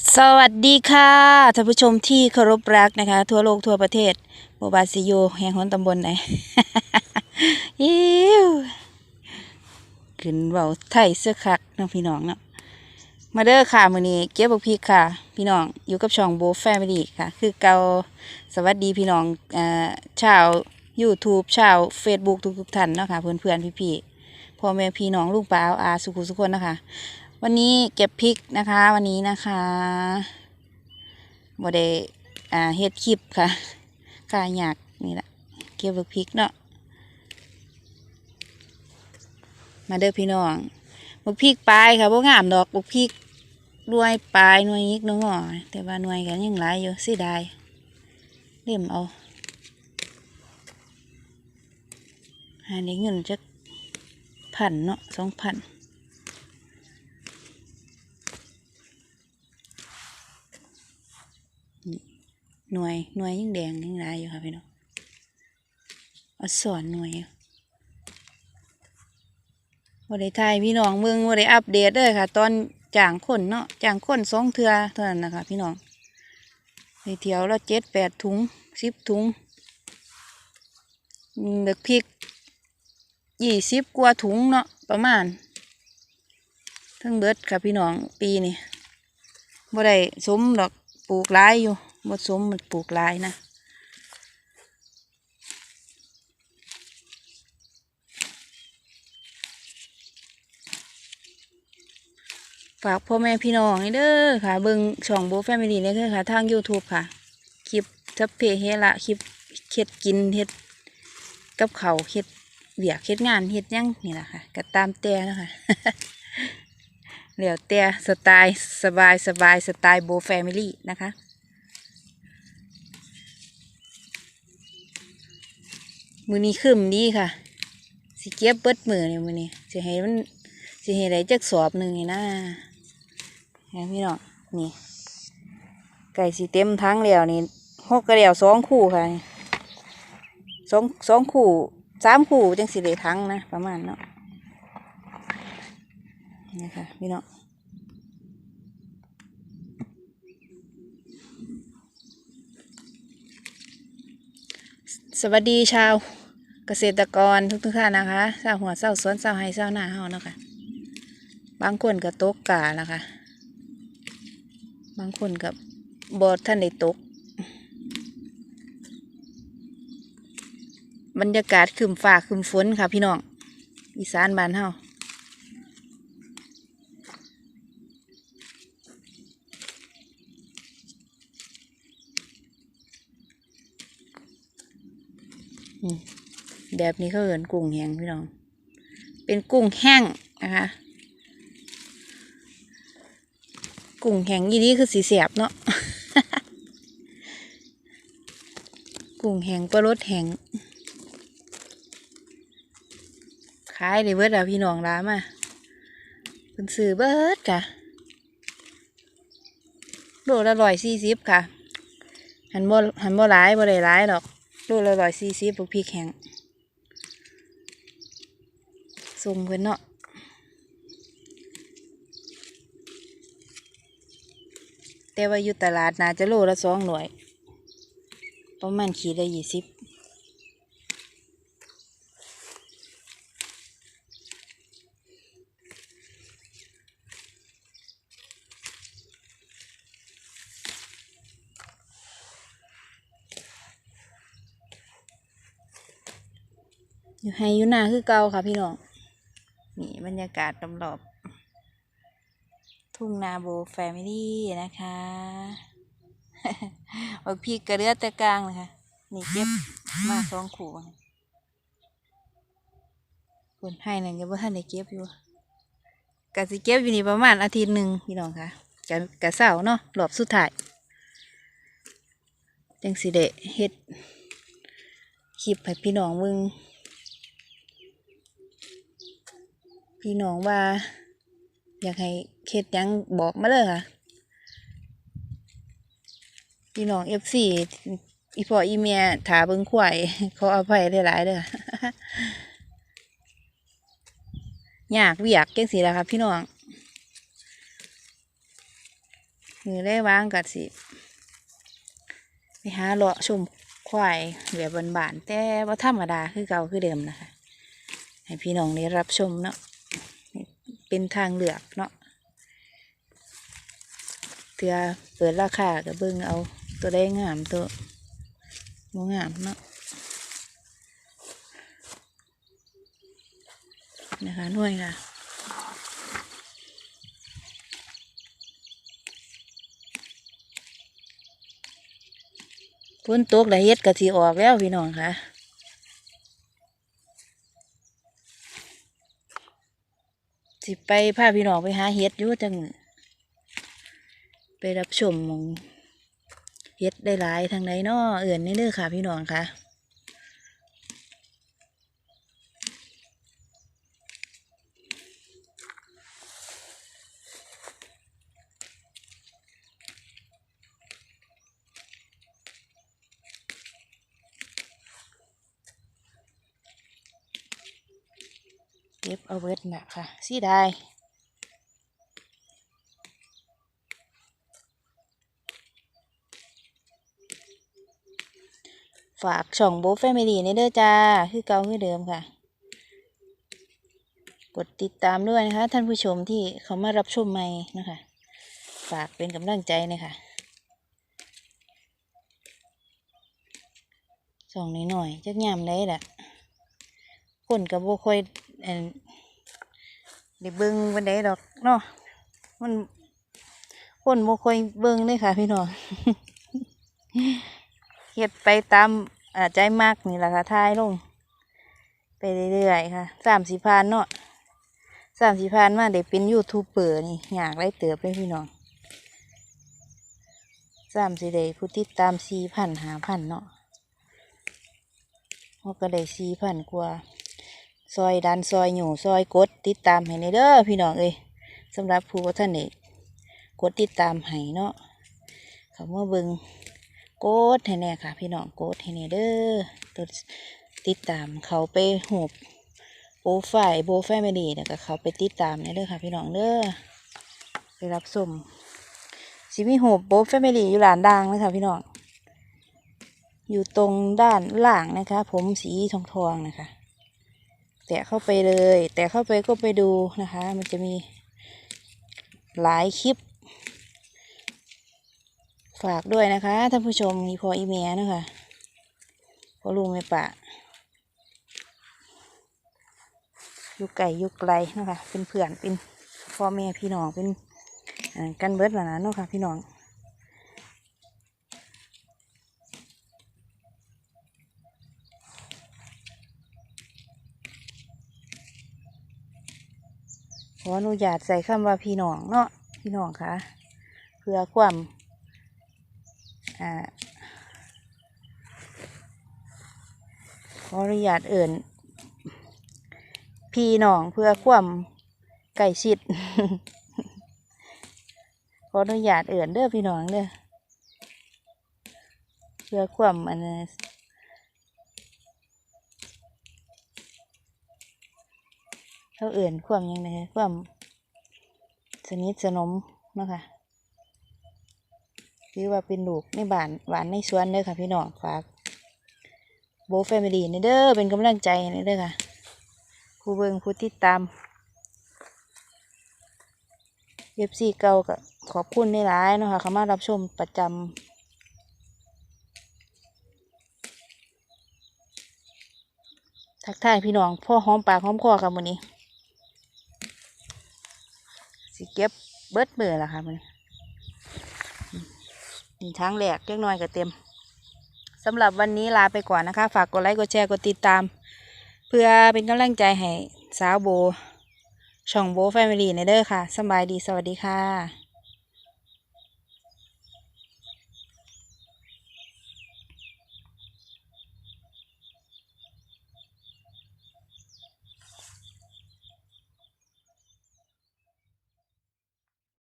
สวัสดีค่ะท่านผู้ชมที่เคารพรักนะคะ ทั่วโลกทั่วประเทศโบบาซิโยแห่งหนตำบลไหนอิวขึ้นเบาไทยเสื้อคักน้องพี่น้องเนาะมาเด้อค่ะมื้อนี้เก็บบักพริกค่ะ พี่น้องอยู่กับช่องโบแฟมิลี่ค่ะ คือเกาสวัสดีพี่น้องอ่อชาว YouTube ชาว Facebook ทุกๆท่านเนาะค่ะเพื่อนๆพี่ๆพ่อแม่พี่น้องลูกป้าอาสุขุสุขคนนะคะ วันนี้เก็บพริกนะคะ วันนี้นะคะบ่ได้อ่าเฮ็ดคลิปค่ะกายอยากนี่แหละเก็บบักพริกเนาะมาเด้อพี่น้องบักพริกปลายค่ะบ่งามดอกบักพริกหน่วยปลายหน่วยยิกน่วยงอแต่ว่าหน่วยกันยังหลายอยู่สิได้เล่มเอาหาได้เงินจักพันเนาะสองพัน หน่วยหน่วยยังแดงยังหลายอยู่ค่ะพี่น้องอาสอนหน่วยวันได้ทายพี่น้องเมืองวันได้อัปเดตเลยค่ะ ตอนจ่างคนเนาะจ่างคนสองเทือเท่านั้นนะคะพี่น้องในเที่ยวละเจ็ดแปดถุงสิบถุงเด็กพริกยี่สิบกว่าถุงเนาะประมาณ ทั้งเบิดค่ะพี่น้องปีนี้บ่ได้สมดอกปลูกหลายอยู่ หมดสมมันปลูกลายนะฝากพ่อแม่พี่น้องนี่เด้อค่ะเบิงช่องโบแฟมิลี่เนี่ยคือค่ะทาง YouTube ค่ะ คลิปทับเพเฮละ คลิปเฮ็ดกินเฮ็ดกับเขาเฮ็ดเบียกเฮ็ดงานเฮ็ดยังนี่แหละค่ะก็ตามแต่นะคะแล้วแต่สไตล์สบายสบายสไตล์โบแฟมิลี่นะคะ มือนี้ขึ้นดีค่ะ สิเก็บเบิดมือเนี่ยมือนี้สิให้มันสิให้ได้จักสอบหนึ่งนี่นะเห็นพี่น้องนี่ ไก่สีเต็มทั้งแล้วนี่หกกระเดียวสองคู่ค่ะสองสองคู่สามคู่จังสิได้ทั้งนะประมาณเนาะนี่ค่ะพี่น้องสวัสดีชาว กษตรกรทุกทุกท่านนะคะชาหัวเศร้าสวนเศร้าไฮเศร้าหน้าเฮานะค่ะบางคนก็ตกกาแล้วค่ะ บางคนกับบอท่านได้ตก บรรยากาศคืมฟ้าคืมฝนค่ะพี่น้อง อีสานบ้านเฮาอืม แบบนี้เขาเอินกุ้งแห้งพี่น้อง เป็นกุ้งแห้งนะคะ กุ้งแห้งยี่นี้คือสีเสียบเนาะ กุ้งแห้งปลารสแห้งขายได้เบิดอะพี่น้องร้านมาเป็นซื้อเบิดค่ะโลละร้อยสี่สิบค่ะ หันบ่หันบ่หลายบ่ได้หลายดอกโลละร้อยสี่สิบพวกพริกแห้ง ส่งเพิ่นเนาะแต่ว่าอยู่ตลาดน่าจะโลละสองร้อยประมาณขีดละยี่สิบอยู่ให้อยู่หน้าคือเก่าค่ะพี่น้อง บรรยากาศรอบๆทุ่งนาโบแฟมิลี่นะคะบักพี่กระเลือต่กลางเลยค่ะนี่เก็บมาสองขู่คนให้นั่นก็บ่ทันได้เก็บอยู่กะสิเก็บอยู่นี่ประมาณอาทิตย์หนึ่งพี่น้องค่ะกะกะเสาเนาะรอบสุดท้ายจังสิเดะเฮ็ดคลิปให้พี่น้องมึง พี่น้องว่า อยากให้เคสหยังบอกมาเลยค่ะ พี่น้องเอฟซีอีพ่ออีเมียถาเบิงควายขออภัยหลายๆเด้อยากเวียกจังสีและครับพี่น้องมือได้วางกัดสิไปหาเลาะชมควายแบบบานๆแต่ว่าธรรมดาคือเก่าคือเดิมนะคะ ให้พี่น้องได้รับชมเนาะ เป็นทางเลือกเนาะเถื่อเปิดราคาก็เบิ่งเอาตัวได้งามตัวบ่งามเนาะนะคะหน่วยค่ะฝนตกแล้วเฮ็ดกะสิออกแล้วพี่น้องค่ะ สิไปพาพี่น้องไปหาเฮ็ดอยู่จังไปรับชมมองเฮ็ดได้หลายทางไหนนาะเอื่นนี่เด้อค่ะพี่น้องค่ะ ก็บเอาเบิดน่ะค่ะสิได้ฝากช่องโบแฟมิลี่นี่เด้อจ้า คือเก่าคือเดิมค่ะ กดติดตามด้วยนะคะ ท่านผู้ชมที่เขามารับชมใหม่นะคะ ฝากเป็นกำลังใจนะคะช่องน้อยๆจักยามได้แหละคนกับโบค่อย เอ่อได้เบิ่งวันใดดอกเนาะมันคนโบค่อยเบิ่งเลยค่ะ พี่น้องเฮ็ดไปตามอาใจมากนี่แหละค่ะทายลง ไปเรื่อยๆค่ะสามสี่พันเนาะสามสี่พันมาเด็กเป็นยูทูบเบอร์นี่อยากไล่เติบเลยพี่น้องสามสี่เด็ผู้ติดตามสี่พันหาพันเนาะเขาก็ได้สี่พันกว่า ซอยดันซอยหนูซอยกดติดตามให้ในเด้อพี่น้องเอ้ยสำหรับผู้ว่าท่านเอกกดติดตามให้เนาะเขาเมื่อบิงโกดให้แน่ค่ะ พี่น้องโกดให้แน่เด้อตัวติดตามเขาไปหูบโปรไฟล์โบแฟมิลี่แล้วก็เขาไปติดตามแน่เด้อค่ะ พี่น้องเด้อไปรับชมสิมีหูบโบแฟมิลี่อยู่หลานดังนะคะพี่น้องอยู่ตรงด้านล่างนะคะ ผมสีทองทองๆนะคะ แตะเข้าไปเลย แตะเข้าไปก็ไปดูนะคะ มันจะมีหลายคลิป ฝากด้วยนะคะท่านผู้ชมมีพออีเมลนะคะพอลุงไม่ปะอยู่ไก่อยู่ไกลนะคะเป็นเพื่อนเป็นพ่อแม่พี่น้องเป็นกันเบิดแล้วนะเนาะค่ะพี่น้อง ออนุญาตใส่คำว่าพี่น้องเนาะพี่น้องค่ะเพื่อความอ่าขออนุญาตเอิ่นพี่น้องเพื่อความใกล้ชิดขออนุญาตเอิ่นเด้อพี่น้องเด้อเพื่อความอันนั้น เขาเอิ่นความยังไงความสนิทสนมเนาะคะถือว่าเป็นลูกในบ้านหวานในสวนเด้อค่ะ พี่น้องฝากโบแฟมิลี่นี่เด้อเป็นกำลังใจนี่เด้อค่ะ ผู้เบิ่งผู้ติดตามเย็บซีเก่าก็ขอบคุณในหลายเนาะค่ะเขามารับชมประจำทักทายพี่น้องพ่อหอมปากหอมคอค่ะมื้อนี้ สิ เก็บเบิดมือละค่ะมื้อนี้นี่ทางแหลกเล็กน้อยก็เต็มสำหรับวันนี้ลาไปก่อนนะคะ ฝากกดไลค์กดแชร์กดติดตาม เพื่อเป็นกำลังใจให้สาวโบ ช่องโบแฟมิลี่ในเด้อค่ะสบายดีสวัสดีค่ะ